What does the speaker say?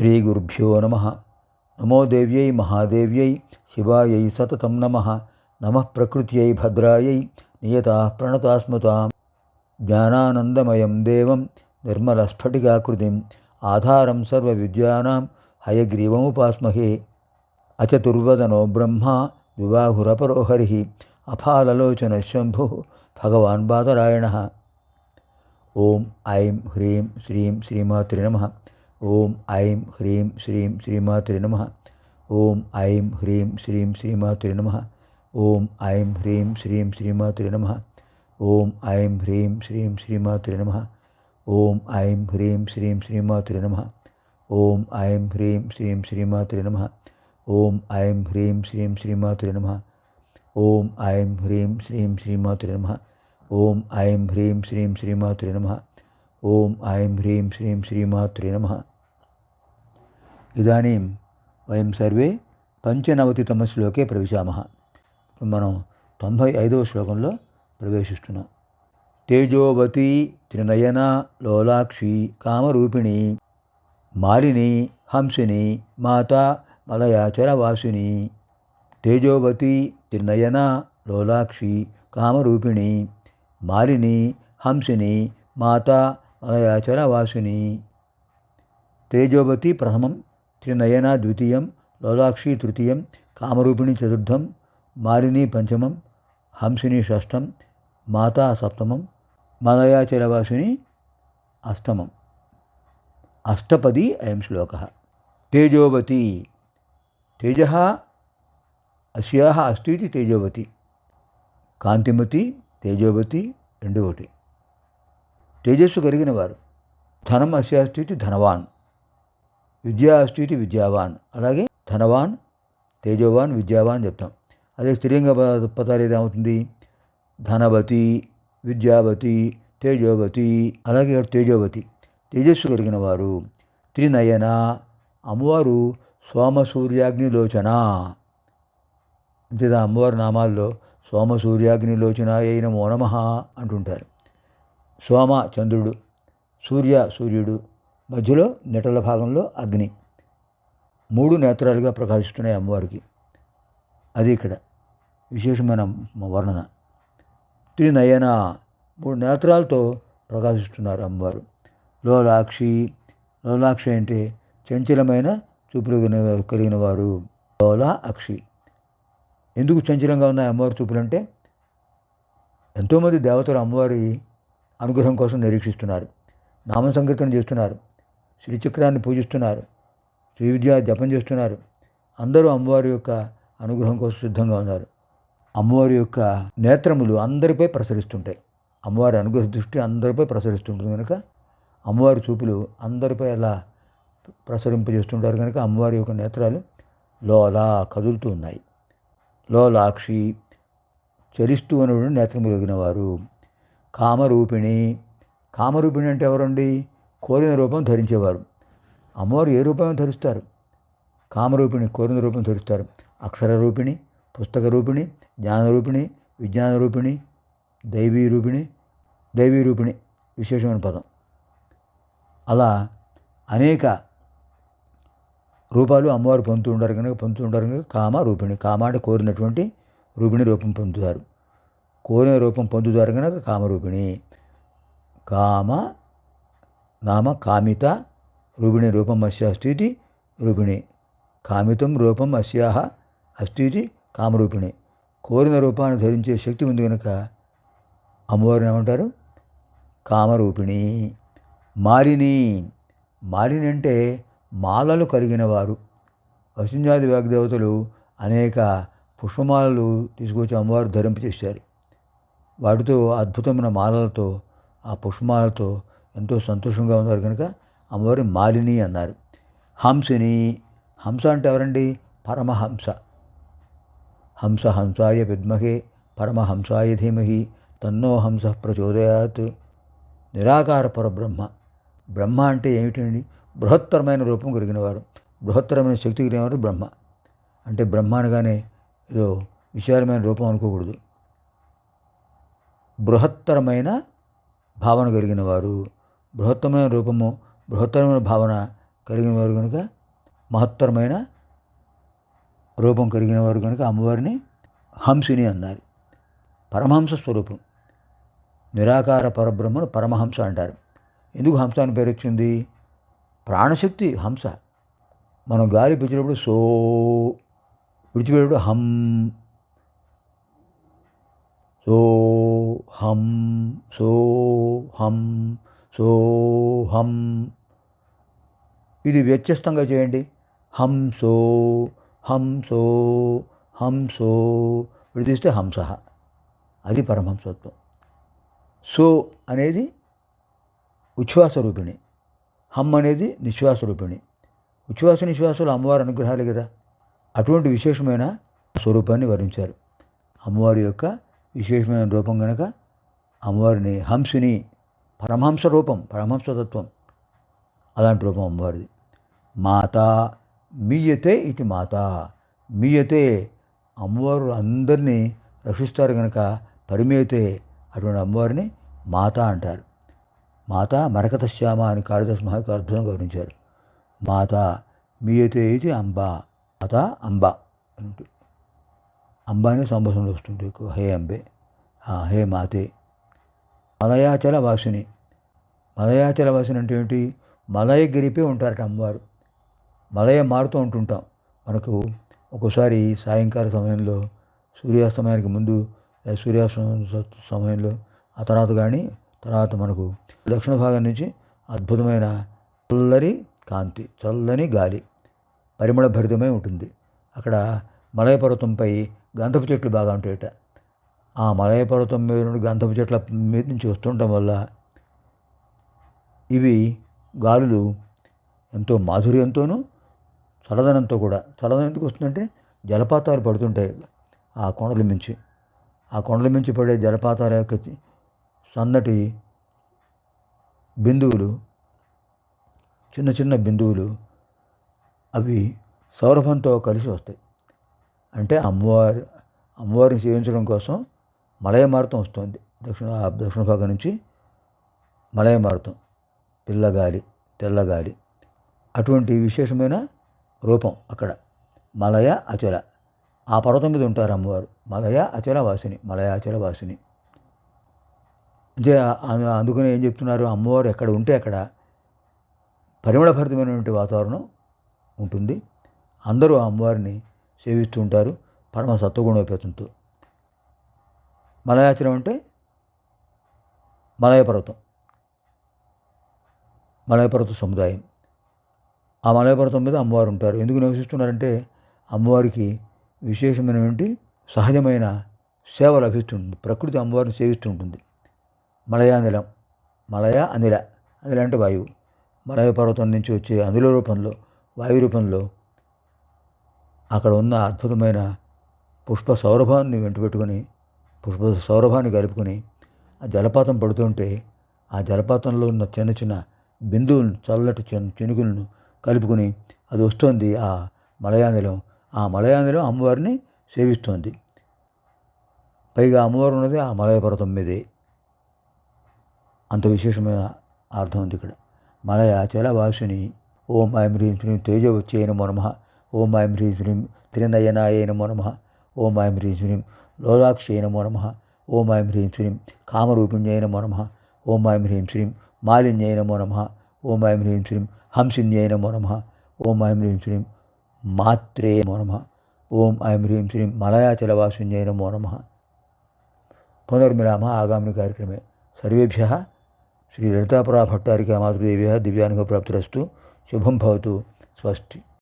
శ్రీ గురుభ్యో నమ నమో దేవ్యై మహాదేవ్యై శివాయై సతతం నమ నమ ప్రకృత్యై భద్రాయై నియత ప్రణతాస్మృతాం జ్ఞానానందమయం దేవం నిర్మలస్ఫటికాకృతిం ఆధారం సర్వవిద్యానాం హయగ్రీవముపాస్మహే అచతుర్వదనో బ్రహ్మ వివాహురపరో హరి అఫాలలోచన శంభు భగవాన్ బాదరాయణ ఓం ఐం హ్రీం శ్రీం శ్రీమాత్రి నమ ఓం ఐం హ్రీం శ్రీం శ్రీమాతృ నమ ఓం ఐం హ్రీం శ్రీం శ్రీమాతృ నమ ఓం ఐం హ్రీం శ్రీం శ్రీమాతృ నమ ఓం ఐం హ్రీం శ్రీం శ్రీమాతృ నమ ఓం ఐం హ్రీం శ్రీం శ్రీమాతృ నమ ఓం ఐం హ్రీం శ్రీం శ్రీమాతృ నమ ఓం ఐం హ్రీం శ్రీం శ్రీమాతృ నమ ఓం ఐం హ్రీం శ్రీం శ్రీమాతృ నమ ఓం ఐం హ్రీం శ్రీం శ్రీమాతృ నమ ఓం ఐం హ్రీం శ్రీం శ్రీమాతృ నమ ఇదానీం వయం సర్వే పంచనవతితమ శ్లోకే ప్రవిశామः. ఇప్పుడు మనం తొంభై ఐదవ శ్లోకంలో ప్రవేశిస్తున్నాం. తేజోవతి త్రినయన లోలాక్షి కామరూపిణి మాలిని హంసిని మాత మలయాచరవాసిని తేజోవతి త్రినయన లోలాక్షి కామరూపిణి మాలిని హంసిని మాత మలయాచరవాసిని తేజోవతి ప్రథమం త్రినయన ద్వితీయం లోలాక్షి తృతీయం కామరూపిణి చతుర్థం మారిని పంచమం హంసిని షష్టం మాతా సప్తమం మలయాచలవాసిని అష్టమం. అష్టపది అయం శ్లోక. తేజోవతి. తేజ అస్యాహ అస్తి ఇది తేజోవతి. కాంతిమతి తేజోవతి రెండు ఒకటి తేజస్సు కలిగిన వారు. ధనం అస్యాస్తి ధనవాన్. విద్యా విద్యావాన్. అలాగే ధనవాన్ తేజోవాన్ విద్యావాన్ చెప్తాం. అదే స్త్రీలింగ పదాలు ఏదవుతుంది ధనవతి విద్యావతి తేజోవతి అలాగే తేజోవతి. తేజస్సు కలిగిన వారు త్రినయన అమ్మవారు సోమసూర్యాగ్నిలోచన. అంతేదా? అమ్మవారి నామాల్లో సోమసూర్యాగ్నిలోచన అయిన మోనమ అంటుంటారు. సోమ చంద్రుడు సూర్య సూర్యుడు మధ్యలో నెటల భాగంలో అగ్ని. మూడు నేత్రాలుగా ప్రకాశిస్తున్నాయి అమ్మవారికి. అది ఇక్కడ. విశేషమైన వర్ణన. త్రినయన మూడు నేత్రాలతో ప్రకాశిస్తున్నారు అమ్మవారు. లోలాక్షి లోలాక్షి అంటే చంచలమైన చూపులు కలిగిన- వారు. లోలా అక్షి ఎందుకు చంచలంగా ఉన్నాయి అమ్మవారి చూపులు అంటే ఎంతోమంది దేవతలు అమ్మవారి అనుగ్రహం కోసం నిరీక్షిస్తున్నారు. నామ సంకీర్తన చేస్తున్నారు. శ్రీచక్రాన్ని పూజిస్తున్నారు. శ్రీ విద్య జపం చేస్తున్నారు. అందరూ అమ్మవారి యొక్క అనుగ్రహం కోసం సిద్ధంగా ఉన్నారు. అమ్మవారి యొక్క నేత్రములు అందరిపై ప్రసరిస్తుంటాయి. అమ్మవారి అనుగ్రహ దృష్టి అందరిపై ప్రసరిస్తుంటుంది కనుక అమ్మవారి చూపులు అందరిపై అలా ప్రసరింపజేస్తుంటారు కనుక అమ్మవారి యొక్క నేత్రాలు లోలా కదులుతూ ఉన్నాయి. లోలాక్షి చరిస్తూ అనేటువంటి నేత్రములు కలిగిన వారు కామరూపిణి. కామరూపిణి అంటే ఎవరండి? కోరిన రూపం ధరించేవారు. అమ్మవారు ఏ రూపం ధరిస్తారు? కామరూపిణి కోరిన రూపం ధరిస్తారు. అక్షర రూపిణి పుస్తక రూపిణి జ్ఞాన రూపిణి విజ్ఞాన రూపిణి దైవీ రూపిణి దైవీ రూపిణి విశేషమైన పదం. అలా అనేక రూపాలు అమ్మవారు పొందుతూ ఉండరు కనుక పొందుతూ ఉండరు కనుక కామ రూపిణి కామ అంటే కోరినటువంటి రూపిణి రూపం పొందుతారు. కోరిన రూపం పొందుతారు కనుక కామరూపిణి. కామ నామ కామిత రూపిణి రూపం అస్య అస్థితి రూపిణి కామితం రూపం అస్యాహ అస్తితి కామరూపిణి. కోరిన రూపాన్ని ధరించే శక్తి ఉంది కనుక అమ్మవారిని ఏమంటారు? కామరూపిణి. మాలిని. మాలిని అంటే మాలలు కలిగిన వారు వసింజాది వాగ్దేవతలు అనేక పుష్పమాలలు తీసుకొచ్చి అమ్మవారు ధరింపచేశారు వాటితో అద్భుతమైన మాలలతో ఆ పుష్పమాలతో ఎంతో సంతోషంగా ఉన్నారు కనుక అమ్మవారి మాలిని అన్నారు. హంసిని హంస అంటే ఎవరండి? పరమహంస. హంస హంసాయ విద్మహే పరమహంసాయ ధీమహి తన్నో హంస ప్రచోదయాత్. నిరాకార పరబ్రహ్మ. బ్రహ్మ అంటే ఏమిటండి? బృహత్తరమైన రూపం కలిగిన వారు బృహత్తరమైన శక్తి కలిగిన వారు బ్రహ్మ. అంటే బ్రహ్మ అనగానే ఏదో విశాలమైన రూపం అనుకోకూడదు. బృహత్తరమైన భావన కలిగిన వారు బృహత్తరమైన రూపము బృహత్తరమైన భావన కలిగిన వారు కనుక మహత్తరమైన రూపం కలిగిన వారు కనుక అమ్మవారిని హంసిని అన్నారు. పరమహంస స్వరూపం. నిరాకార పరబ్రహ్మను పరమహంస అంటారు. ఎందుకు హంస అని పేరు వచ్చింది? ప్రాణశక్తి హంస. మనం గాలి పిలిచినప్పుడు సో విడిచిపెట్టేటప్పుడు హం. సో హం సో హం. సో హం ఇది వ్యత్యస్తంగా చేయండి. హంసో హంసో హంసో. విడిదిస్తే హంస. అది పరమహంసత్వం. సో అనేది ఉచ్ఛ్వాస రూపిణి హమ్ అనేది నిశ్వాస రూపిణి ఉచ్ఛ్వాస నిశ్వాసాలు అమ్మవారి అనుగ్రహాలే కదా. అటువంటి విశేషమైన స్వరూపాన్ని వర్ణించారు అమ్మవారి యొక్క విశేషమైన రూపం కనుక అమ్మవారిని హంసిని పరమహంస రూపం పరమహంసతత్వం అలాంటి రూపం అమ్మవారిది. మాత మీయతే ఇది మాత. మీయతే అమ్మవారు అందరినీ రక్షిస్తారు కనుక పరిమేతే అటువంటి అమ్మవారిని మాత అంటారు. మాత మరకత శ్యామ అని కాళిదాస్ మహాకవి అద్భుతంగా గౌరవించారు మాత మీయతే ఇది అంబ. మాత అంబ అని ఉంటుంది. అంబ అనే ఎక్కువ. హే అంబే. హే మాతే. మలయాచల వాసిని. మలయాచల వాసుని అంటే ఏంటి? మలయగిరిపై ఉంటారట అమ్మవారు. మలయ మారుతూ ఉంటుంటాం. మనకు ఒక్కోసారి సాయంకాల సమయంలో సూర్యాస్తమయానికి ముందు సూర్యాస్తమయం సమయంలో ఆ తర్వాత కానీ తర్వాత మనకు దక్షిణ భాగం నుంచి అద్భుతమైన చల్లని కాంతి చల్లని గాలి పరిమళ భరితమై ఉంటుంది. అక్కడ మలయ పర్వతంపై గంధపు చెట్లు బాగా ఉంటాయట. ఆ మలయ పర్వతం మీద నుండి గంధపు చెట్ల మీద నుంచి వస్తుండటం వల్ల ఇవి గాలులు ఎంతో మాధుర్యంతోనూ చల్లదనంతో కూడా చల్లదనం ఎందుకు వస్తుందంటే జలపాతాలు పడుతుంటాయి ఆ కొండల మించి. ఆ కొండల మించి పడే జలపాతాల యొక్క సన్నటి బిందువులు చిన్న చిన్న బిందువులు అవి సౌరభంతో కలిసి వస్తాయి. అంటే అమ్మవారి అమ్మవారిని సేవించడం కోసం మలయ మారుతం వస్తుంది. దక్షిణ దక్షిణ భాగం నుంచి మలయ మారుతం పిల్లగాలి తెల్లగాలి. అటువంటి విశేషమైన రూపం అక్కడ. మలయ అచల. ఆ పర్వతం మీద ఉంటారు అమ్మవారు. మలయ అచల వాసిని మలయ అచల వాసిని. అంటే అందుకని ఏం చెప్తున్నారు? అమ్మవారు ఎక్కడ ఉంటే అక్కడ పరిమళభరితమైనటువంటి వాతావరణం ఉంటుంది. అందరూ ఆ అమ్మవారిని సేవిస్తూ ఉంటారు. పరమ సత్వగుణోపేతంతో. మలయాచలం అంటే మలయ పర్వతం. మలయ పర్వత సముదాయం. ఆ మలయ పర్వతం మీద అమ్మవారు ఉంటారు. ఎందుకు నివసిస్తున్నారంటే అమ్మవారికి విశేషమైనటువంటి సహజమైన సేవ లభిస్తుంది ప్రకృతి అమ్మవారిని సేవిస్తుంటుంది. మలయానిలం మలయ అనిల అనిల అంటే వాయువు. మలయ పర్వతం నుంచి వచ్చే అనిల రూపంలో వాయు రూపంలో అక్కడ ఉన్న అద్భుతమైన పుష్ప సౌరభాన్ని వెంటబెట్టుకొని పుష్ప సౌరభాన్ని కలుపుకొని ఆ జలపాతం పడుతుంటే ఆ జలపాతంలో ఉన్న చిన్న చిన్న బిందువులను చల్లటి చినుకులను కలుపుకొని అది వస్తుంది ఆ మలయాందలం ఆ మలయాందలం అమ్మవారిని సేవిస్తోంది. పైగా అమ్మవారు ఉన్నది ఆ మలయ పర్వతం మీదే. అంత విశేషమైన అర్థం ఉంది ఇక్కడ. మలయ చలవాసుని ఓం ఐం హ్రీం శ్రీం తేజవచ్చేయన మనమ ఓం ఐం హ్రీం శ్రీం త్రినయనాయన మనమ ఓం ఐం హ్రీం శ్రీం లోలాక్షయైన నమో. ఓం ఐం హ్రీం శ్రీం కామరూపిణ్యై నమో నమ. ఓం ఐం హ్రీం శ్రీం మాలిన్యైన నమో. ఓం ఐం హ్రీం శ్రీం హంసిన్యైన నమో ఓం ఐం హ్రీం శ్రీం మాత్రే నమో. ఓం ఐం హ్రీం శ్రీం మలయాచలవాసున్యై నమో నమ. పునర్మిరామ ఆగామిని కార్యక్రమే. సర్వేభ్య శ్రీ లలితాపరా భట్టారికా మాతృదేవ్య దివ్యానుగ ప్రాప్తిరస్తు శుభం భవతు. స్వస్తి.